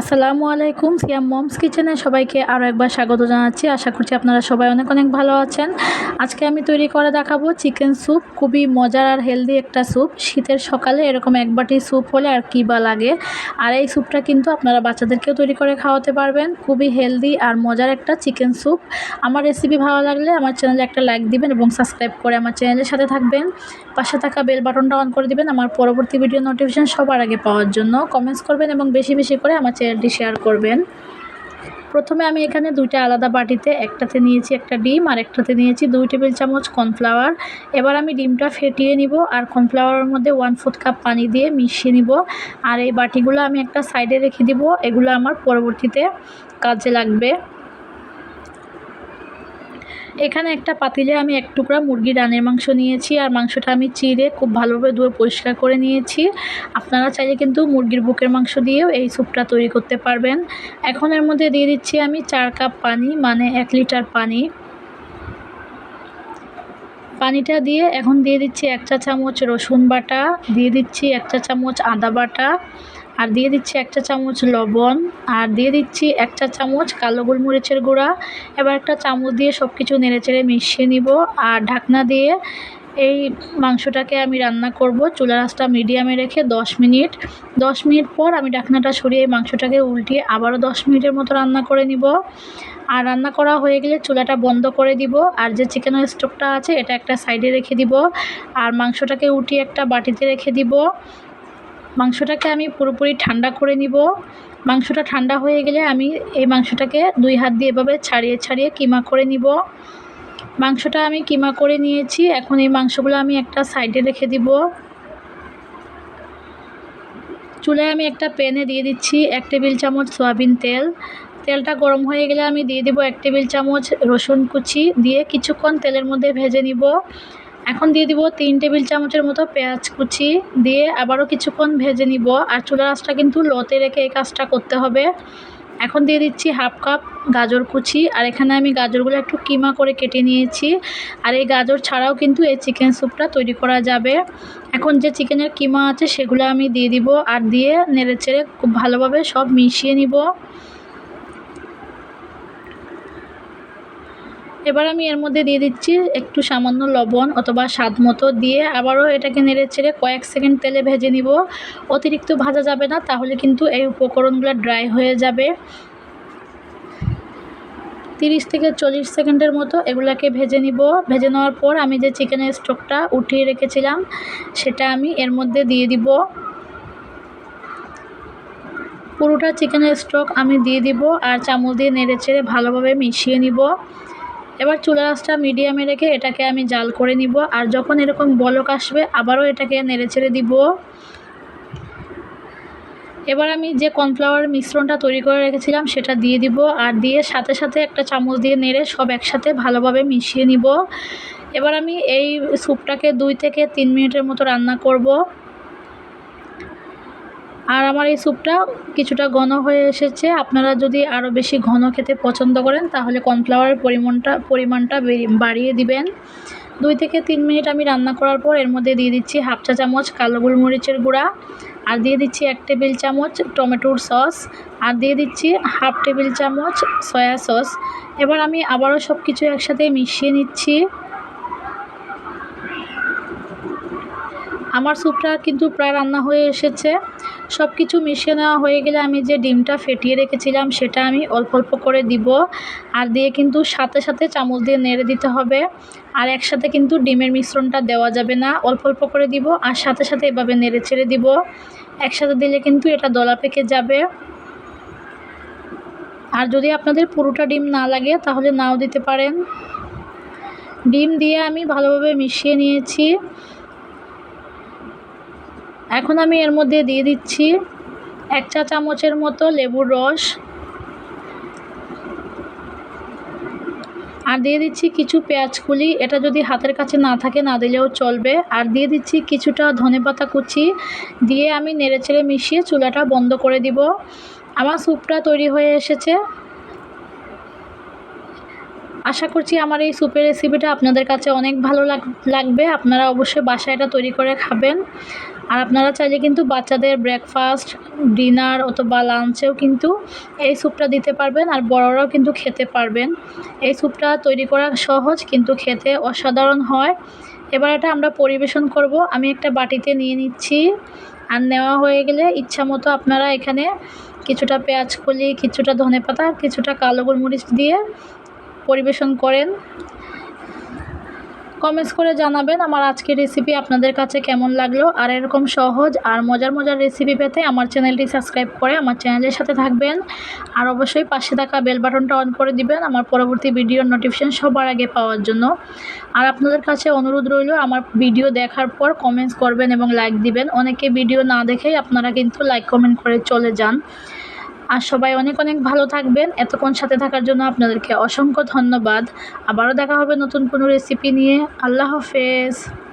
আসসালামু আলাইকুম সিয়াম মমস কিচেনে সবাইকে আরও একবার স্বাগত জানাচ্ছি। আশা করছি আপনারা সবাই অনেক অনেক ভালো আছেন। আজকে আমি তৈরি করে দেখাবো চিকেন স্যুপ। খুবই মজার আর হেলদি একটা স্যুপ। শীতের সকালে এরকম এক বাটি স্যুপ হলে আর কী বা লাগে। আর এই স্যুপটা কিন্তু আপনারা বাচ্চাদেরকেও তৈরি করে খাওয়াতে পারবেন। খুবই হেলদি আর মজার একটা চিকেন স্যুপ। আমার রেসিপি ভালো লাগলে আমার চ্যানেলে একটা লাইক দিবেন এবং সাবস্ক্রাইব করে আমার চ্যানেলের সাথে থাকবেন। পাশে থাকা বেল বাটনটা অন করে দিবেন। আমার পরবর্তী ভিডিও নোটিফিকেশান সবার আগে পাওয়ার জন্য। কমেন্টস করবেন এবং বেশি বেশি করে আমার চ্যানেলটি শেয়ার করবেন। প্রথমে আমি এখানে দুইটা আলাদা বাটিতে, একটাতে নিয়েছি একটা ডিম আর একটাতে নিয়েছি দুই টেবিল চামচ কর্নফ্লাওয়ার। এবার আমি ডিমটা ফেটিয়ে নিব আর কর্নফ্লাওয়ারের মধ্যে ওয়ান ফোর্থ কাপ পানি দিয়ে মিশিয়ে নিব। আর এই বাটিগুলো আমি একটা সাইডে রেখে দিব, এগুলো আমার পরবর্তীতে কাজে লাগবে। এখানে একটা পাতিলে আমি এক টুকরা মুরগির রানের মাংস নিয়েছি, আর মাংসটা আমি চিড়ে খুব ভালোভাবে ধুয়ে পরিষ্কার করে নিয়েছি। আপনারা চাইলে কিন্তু মুরগির বুকের মাংস দিয়েও এই স্যুপটা তৈরি করতে পারবেন। এখন এর মধ্যে দিয়ে দিচ্ছি আমি চার কাপ পানি মানে এক লিটার পানি। পানিটা দিয়ে এখন দিয়ে দিচ্ছি এক চা চামচ রসুন বাটা, দিয়ে দিচ্ছি এক চা চামচ আদা বাটা আর দিয়ে দিচ্ছি একটা চামচ লবণ, আর দিয়ে দিচ্ছি একটা চামচ কালো গোলমরিচের গুঁড়া। এবার একটা চামচ দিয়ে সব কিছু নেড়েচেড়ে মিশিয়ে নিব, আর ঢাকনা দিয়ে এই মাংসটাকে আমি রান্না করব। চুলা রাসটা মিডিয়ামে রেখে 10 মিনিট। 10 মিনিট পর আমি ঢাকনাটা সরিয়ে এই মাংসটাকে উল্টিয়ে আবারও 10 মিনিটের মতো রান্না করে নিব। আর রান্না করা হয়ে গেলে চুলাটা বন্ধ করে দিব, আর যে চিকেনের স্টোকটা আছে, এটা একটা সাইডে রেখে দিব। আর মাংসটাকে উঠিয়ে একটা বাটিতে রেখে দিব। মাংসটাকে আমি পুরোপুরি ঠান্ডা করে নিব। মাংসটা ঠান্ডা হয়ে গেলে আমি এই মাংসটাকে দুই হাত দিয়ে এভাবে ছাড়িয়ে ছাড়িয়ে কিমা করে নিব। মাংসটা আমি কিমা করে নিয়েছি। এখন এই মাংসগুলো আমি একটা সাইডে রেখে দিব। চুলায় আমি একটা প্যানে দিয়ে দিচ্ছি এক টেবিল চামচ সয়াবিন তেল। তেলটা গরম হয়ে গেলে আমি দিয়ে দিব এক টেবিল চামচ রসুন কুচি। দিয়ে কিছুক্ষণ তেলের মধ্যে ভেজে নিব। এখন দিয়ে দিব তিন টেবিল চামচের মতো পেঁয়াজ কুচি দিয়ে আবারও কিছুক্ষণ ভেজে নিব। আর চুলার আঁচটা কিন্তু লোতে রেখে এই কাজটা করতে হবে। এখন দিয়ে দিচ্ছি হাফ কাপ গাজর কুচি। আর এখানে আমি গাজরগুলো একটু কিমা করে কেটে নিয়েছি। আর এই গাজর ছাড়াও কিন্তু এই চিকেন স্যুপটা তৈরি করা যাবে। এখন যে চিকেনের কিমা আছে সেগুলো আমি দিয়ে দিব। আর দিয়ে নেড়ে চেড়ে খুব ভালোভাবে সব মিশিয়ে নিব। এবার আমি এর মধ্যে দিয়ে দিচ্ছি একটু সামান্য লবণ অথবা স্বাদ মতো দিয়ে আবারও এটাকে নেড়ে ছেড়ে কয়েক সেকেন্ড তেলে ভেজে নিব। অতিরিক্ত ভাজা যাবে না, তাহলে কিন্তু এই উপকরণগুলো ড্রাই হয়ে যাবে। তিরিশ থেকে চল্লিশ সেকেন্ডের মতো এগুলাকে ভেজে নিব। ভেজে নেওয়ার পর আমি যে চিকেনের স্টকটা উঠিয়ে রেখেছিলাম, সেটা আমি এর মধ্যে দিয়ে দিব। পুরোটা চিকেনের স্টক আমি দিয়ে দিব আর চামচ দিয়ে নেড়ে চেড়ে ভালোভাবে মিশিয়ে নিব। এবার চুলা আঁচটা মিডিয়ামে রেখে এটাকে আমি জাল করে নিব, আর যখন এরকম বলক আসবে, আবারও এটাকে নেড়ে ছেড়ে দিব। এবার আমি যে কর্নফ্লাওয়ার মিশ্রণটা তৈরি করে রেখেছিলাম, সেটা দিয়ে দিব, আর দিয়ে সাথে সাথে একটা চামচ দিয়ে নেড়ে সব একসাথে ভালোভাবে মিশিয়ে নিব। এবার আমি এই স্যুপটাকে দুই থেকে তিন মিনিটের মতো রান্না করব। আর আমার এই স্যুপটা কিছুটা ঘন হয়ে এসেছে। আপনারা যদি আরও বেশি ঘন খেতে পছন্দ করেন, তাহলে কর্নফ্লাওয়ারের পরিমাণটা পরিমাণটা বাড়িয়ে দিবেন। দুই থেকে তিন মিনিট আমি রান্না করার পর এর মধ্যে দিয়ে দিচ্ছি হাফ চা চামচ কালো গোলমরিচের গুঁড়া, আর দিয়ে দিচ্ছি এক টেবিল চামচ টমেটোর সস, আর দিয়ে দিচ্ছি হাফ টেবিল চামচ সয়া সস। এবার আমি আবারও সব কিছু একসাথে মিশিয়ে নিচ্ছি। আমার স্যুপটা কিন্তু প্রায় রান্না হয়ে এসেছে। সব কিছু মিশিয়ে নেওয়া হয়ে গেলে আমি যে ডিমটা ফেটিয়ে রেখেছিলাম, সেটা আমি অল্প অল্প করে দিব। আর দিয়ে কিন্তু সাথে সাথে চামচ দিয়ে নেড়ে দিতে হবে। আর একসাথে কিন্তু ডিমের মিশ্রণটা দেওয়া যাবে না। অল্প অল্প করে দিব আর সাথে সাথে এভাবে নেড়ে ছেড়ে দিব। একসাথে দিলে কিন্তু এটা দলা পেকে যাবে। আর যদি আপনাদের পুরোটা ডিম না লাগে, তাহলে নাও দিতে পারেন। ডিম দিয়ে আমি ভালোভাবে মিশিয়ে নিয়েছি। এখন আমি এর মধ্যে দিয়ে দিচ্ছি এক চা চামচের মতো লেবুর রস। আর দিয়ে দিচ্ছি কিছু পেঁয়াজ কুলি। এটা যদি হাতের কাছে না থাকে, না দিলেও চলবে। আর দিয়ে দিচ্ছি কিছুটা ধনে পাতা কুচি। দিয়ে আমি নেড়ে নেড়েচেড়ে মিশিয়ে চুলাটা বন্ধ করে দিব। আমার স্যুপটা তৈরি হয়ে এসেছে। আশা করছি আমার এই স্যুপের রেসিপিটা আপনাদের কাছে অনেক ভালো লাগবে। আপনারা অবশ্যই বাসায় এটা তৈরি করে খাবেন। আর আপনারা চাইলে কিন্তু বাচ্চাদের ব্রেকফাস্ট ডিনার অথবা লাঞ্চেও কিন্তু এই স্যুপটা দিতে পারবেন আর বড়রাও কিন্তু খেতে পারবেন। এই স্যুপটা তৈরি করা সহজ কিন্তু খেতে অসাধারণ হয়। এবার এটা আমরা পরিবেশন করব। আমি একটা বাটিতে নিয়ে নিচ্ছি। আর নেওয়া হয়ে গেলে ইচ্ছা মতো আপনারা এখানে কিছুটা পেঁয়াজ কলি, কিছুটা ধনে পাতা কিছুটা কালো গোলমরিচ দিয়ে পরিবেশন করেন। কমেন্টস করে জানাবেন আমার আজকের রেসিপি আপনাদের কাছে কেমন লাগল, আর এরকম সহজ আর মজার মজার রেসিপি পেতে আমার চ্যানেলটি সাবস্ক্রাইব করে আমার চ্যানেলের সাথে থাকবেন। আর অবশ্যই পাশে থাকা বেল বাটনটা অন করে দিবেন আমার পরবর্তী ভিডিওর নোটিফিকেশান সবার আগে পাওয়ার জন্য। আর আপনাদের কাছে অনুরোধ রইল, আমার ভিডিও দেখার পর কমেন্টস করবেন এবং লাইক দিবেন। অনেকে ভিডিও না দেখেই আপনারা কিন্তু লাইক কমেন্ট করে চলে যান। আর সবাই অনেক অনেক ভালো থাকবেন। এতক্ষণ সাথে থাকার জন্য আপনাদেরকে অসংখ্য ধন্যবাদ। আবারও দেখা হবে নতুন কোনো রেসিপি নিয়ে। আল্লাহ হাফেজ।